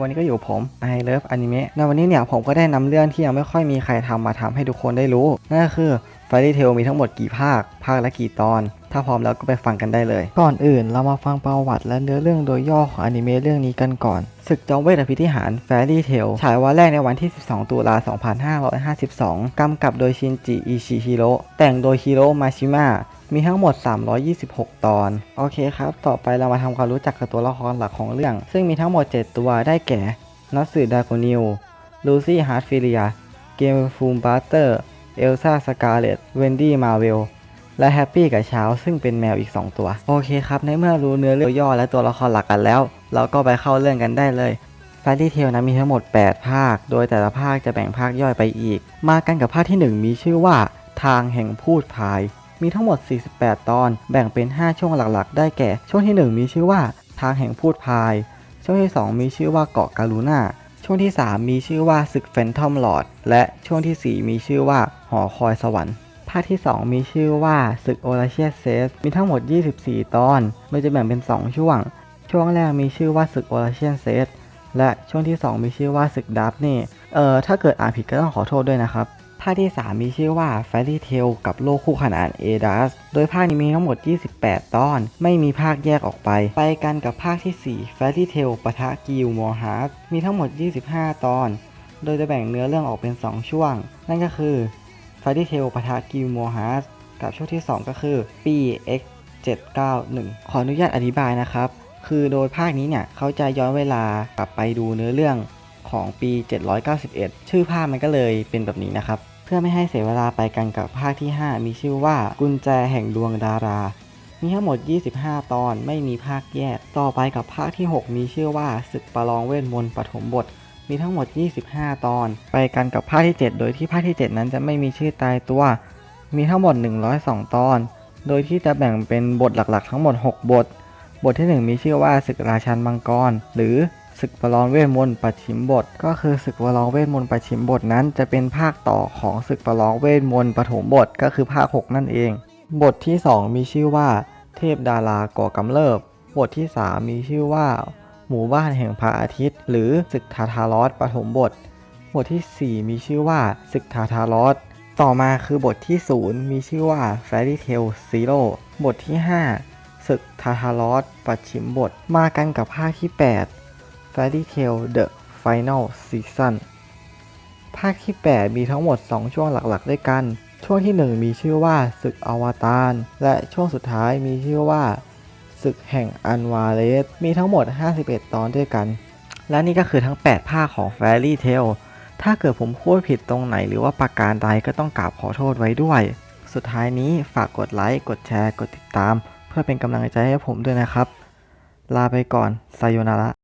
วันนี้ก็อยู่ผม I Love Anime ในวันนี้เนี่ยผมก็ได้นำเรื่องที่ยังไม่ค่อยมีใครทำมาทำให้ทุกคนได้รู้ นั่นก็คือ Fairy Tail มีทั้งหมดกี่ภาค ภาคละกี่ตอน ถ้าพร้อมแล้วก็ไปฟังกันได้เลย ก่อนอื่นเรามาฟังประวัติและเนื้อเรื่องโดยย่อของอนิเมะเรื่องนี้กันก่อน ศึกจอมเวทอภิธิหาร Fairy Tail ฉายวันแรกในวันที่ 12 ตุลา 2552 กำกับโดยชินจิ อิชิฮิโร่ แต่งโดยฮิโร่ มาชิมะ มีทั้งหมด 326 ตอน โอเคครับ ต่อไปเรามาทำความรู้จักกับตัวละครหลักของเรื่อง ซึ่งมีทั้งหมด 7 ตัวได้แก่นัตสึดาโกนิวลูซี่ฮาร์ดฟิเลีย เกมฟูมบัตเตอร์ เอลซ่าสกาเลตเวนดี้มาเวลและแฮปปี้กับเช้าซึ่งเป็นแมวอีก 2 ตัว โอเคครับ ในเมื่อรู้เนื้อเรื่องย่อและตัวละครหลักกันแล้ว เราก็ไปเข้าเรื่องกันได้เลยฟ a รี่เทลนะมีทั้งหมด 8 ภาค โดยแต่ละภาคจะแบ่งภาคย่อยไปอีก มากันกับภาคทีหนึ่1 มีชื่อว่า ทางแห่งพูดพาย มีทั้งหมด 48 ตอน แบ่งเป็น 5 ช่วงหลักๆ ได้แก่ ช่วงที่ 1 มีชื่อว่าทางแห่งพูดพาย ช่วงที่ 2 มีชื่อว่าเกาะการูนาช่วงที่ 3 มีชื่อว่าศึกแฟนทอมลอด และช่วงทีสี่ 4 มีชื่อว่าหอคอยสวรรค์ ภาคที่ 2 มีชื่อว่าศึกโอราเชียเซส มีทั้งหมด 24 ตอน โดยจะแบ่งเป็น 2 ช่วง ช่วงแรกมีชื่อว่าศึกโอราเชียเซส และช่วงที่ 2 มีชื่อว่าศึกดับนี่ เอ่อ ถ้าเกิดอ่านผิดก็ต้องขอโทษด้วยนะครับ ภาคที่ 3 มีชื่อว่า Fairy Tail กับโลกคู่ขนานเอดัสโดยภาคนี้มีทั้งหมด 28 ตอน ไม่มีภาคแยกออกไป ไปกันกับภาคที่ 4 Fairy Tail ปะทะกิลมอร์ฮาร์มีทั้งหมด 25 ตอน โดยจะแบ่งเนื้อเรื่องออกเป็น 2 ช่วง นั่นก็คือ Fairy Tail ปะทะกิลมอร์ฮาร์กับช่วงที่ 2 ก็คือปี X 791 ขออนุญาตอธิบายนะครับ คือโดยภาคนี้เนี่ยเขาจะย้อนเวลากลับไปดูเนื้อเรื่องของปี 791 ชื่อภาคมันก็เลยเป็นแบบนี้นะครับ พื่อไม่ให้เสียเวลาไปกันกับภาคที่ 5 มีชื่อว่ากุญแจแห่งดวงดารา มีทั้งหมด 25 ตอนไม่มีภาคแยก ต่อไปกับภาคที่ 6 มีชื่อว่าศึกประลองเวทมนต์ปฐมบท มีทั้งหมด 25 ตอน ไปกันกับภาคที่ 7 โดยที่ภาคที่ 7 นั้นจะไม่มีชื่อตายตัว มีทั้งหมด 102 ตอน โดยที่จะแบ่งเป็นบทหลักๆ ทั้งหมด 6 บท บทที่ 1 มีชื่อว่าศึกราชันมังกร หรือ ศึกประลองเวทมนต์ปัดชิมบท ก็คือศึกประลองเวทมนต์ปัดชิมบทนั้น จะเป็นภาคต่อของศึกประลองเวทมนต์ปฐมบทก็คือภาค 6 นั่นเอง บทที่ 2 มีชื่อว่า เทพดาราก่อกำเริบบทที่ 3 มีชื่อว่า หมู่บ้านแห่งพระอาทิตย์ หรือศึกทาทารอสปฐมบท บทที่ 4 มีชื่อว่าศึกทาทารอสต่อมาคือบทที่ 0 มีชื่อว่า Fairy Tail Zero บทที่ 5ศึกทาทารอสปัดชิมบท มากันกับภาคที่ 8 Fairy Tail The Final Season ภาคที่ 8 มีทั้งหมด 2 ช่วงหลักๆ ด้วยกัน ช่วงที่ 1 มีชื่อว่าศึกอวตารและช่วงสุดท้ายมีชื่อว่าศึกแห่งอันวาเลสมีทั้งหมด 51 ตอนด้วยกัน และนี่ก็คือทั้ง 8 ภาคของ Fairy Tail ถ้าเกิดผมพูดผิดตรงไหนหรือว่าประการใดก็ต้องกราบขอโทษไว้ด้วย สุดท้ายนี้ฝากกดไลค์ กดแชร์ กดติดตาม เพื่อเป็นกำลังใจให้ผมด้วยนะครับ ลาไปก่อนไซโยนาระ